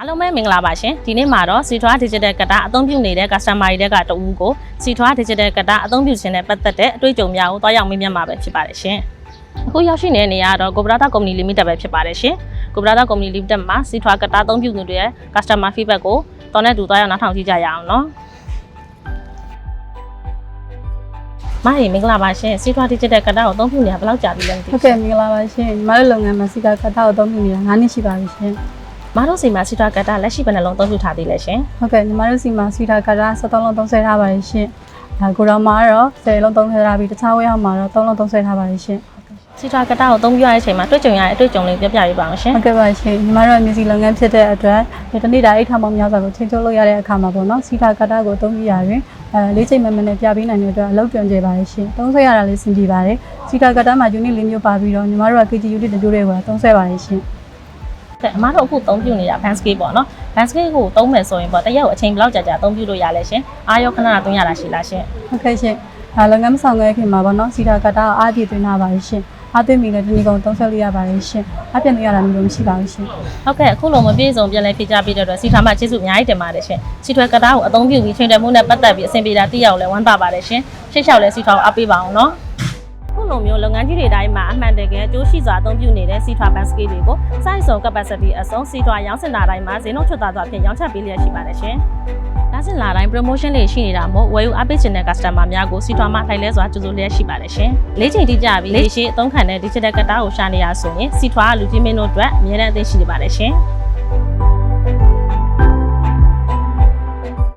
အားလုံးပဲမင်္ဂလာပါရှင်ဒီနေ့မှာတော့ Citwa Digital ကတာအသုံးပြုနေတဲ့ customer တွေကတဦးကို Citwa Digital ကတာအသုံးပြုခြင်းနဲ့ပတ်သက်တဲ့အတွေ့အကြုံများကိုတွားရောက်မေးမြန်းမှာပဲဖြစ်ပါတယ်ရှင်အခုရောက်ရှိနေတဲ့နေရာကတော့ Cobrata Company Limited ပဲဖြစ်ပါတယ်ရှင် Cobrata Company Limited မှာ Citwa ကတာအသုံးပြုသူတွေရဲ့ customer feedback ကိုတော်နဲ့တူတွားရောက်နားထောင်ကြည့်ကြရအောင်နော်မဟေမင်္ဂလာပါရှင် Citwa Digital ကတာကိုအသုံးပြုနေတာဘယ်လောက်ကြာပြီလဲမသိဟုတ်ကဲ့မင်္ဂလာပါရှင်ညီမတို့လုပ်ငန်းမှာစီကာကတ်တာကိုအသုံးပြုနေတာ9နှစ်ရှိပါပြီရှင် မတို့စီမှာ Citwa ကတာလက်ရှိဘယ်နှလုံးအသုံးပြုထားသေးလဲရှင်ဟုတ်ကဲ့ညီမတို့စီမှာစီကာကတ်တာ73လုံးသုံးဆွဲထားပါတယ်ရှင်ဒါကိုတော်မှာတော့10လုံးသုံးဆွဲထားပြီးတခြားဝဲအောင်မှာတော့3လုံးသုံးဆွဲထားပါတယ်ရှင်စီထွာကတာကိုအသုံးပြုရတဲ့အချိန်မှာတွေ့ကြုံရတဲ့အတွေ့အကြုံလေးပြောပြပေးပါအောင်ရှင်ဟုတ်ကဲ့ပါရှင်ညီမတို့ကမြစီလုပ်ငန်းဖြစ်တဲ့အတွက်ဒီနေ့ဒါအိတ်ထောင်ပေါင်းများစွာကိုချင်းချုပ်လို့ရတဲ့အခါမှာပေါ့နော်စီကာကတ်တာကိုအသုံးပြုရရင်အဲလေးချိန်မမနဲ့ပြပေးနိုင်တဲ့အတွက်အလုပ်တွင်ကြပါတယ်ရှင်သုံးဆွဲရတာလေးစင်ကြည်ပါတယ်စီကာကတ်တာမှာ unit လေးမျိုးပါပြီးတော့ညီမတို့က KG unit တစ်မျိုးတွေကိုသုံးဆွဲပါတယ်ရှင်။တဲ့ အမတို့အခုအသုံးပြုနေတာ Banscape ပေါ့နော်။ Banscape ကိုသုံးမယ်ဆိုရင်ပေါ့တရက်ကိုအချိန်ဘယ်လောက်ကြာကြာအသုံးပြုလို့ရလဲရှင်။အားရောခဏခဏသွင်းရတာရှိလားရှင်ဟုတ်ကဲ့ရှင်ဒါလုပ်ငန်းမဆောင်ခဲ့ခင်မှာပေါ့နော်စီတာကတာကိုအားပြည့်သွင်းထားပါတယ်ရှင်အားသွင်းပြီးလည်းဒီနေ့ကုန်သုံးဆက်လို့ရပါတယ်ရှင်အားပြည့်နေရတာမျိုးမရှိပါဘူးရှင်။ဟုတ်ကဲ့အခုလိုမပြည့်စုံပြန်လဲဖြည့်ချပေးတဲ့အတွက်စီထွာမှကျေးဇူးအများကြီးတင်ပါတယ်ရှင်။စီထွာကတာကိုအသုံးပြုပြီးချိန်တယ်မှုနဲ့ပတ်သက်ပြီးအဆင်ပြေတာသိရအောင်လဲဝမ်းသာပါတယ်ရှင်။ရှေ့လျှောက်လဲစီထွာကိုအားပေးပါအောင်နော်။ ခုလိုမျိုးလုပ်ငန်းကြီးတွေတိုင်းမှာအမှန်တကယ်အကျိုးရှိစွာအသုံးပြုနေတဲ့စီထွာ Banscape တွေကို size စုံ capacity အစုံစီထွာရောင်းစင်တာတိုင်းမှာဈေးနှုန်းချွတ်သားစွာဖြင့်ရောင်းချပေးလျက်ရှိပါတယ်ရှင်။ဒါစင်လာတိုင်း promotion လေးရှိနေတာမို့ဝယ်ယူအားပေးခြင်းတဲ့ customer များကိုစီထွာမှထိုင်လဲစွာကြိုဆိုလျက်ရှိပါတယ်ရှင်။လေးချိန်တိကျပြီးလေရှိအသုံးခံတဲ့ digital ကတာကိုရှာနေရဆိုရင်စီထွာကလူကြီးမင်းတို့အတွက်အများနဲ့အသိရှိနေပါတယ်ရှင်။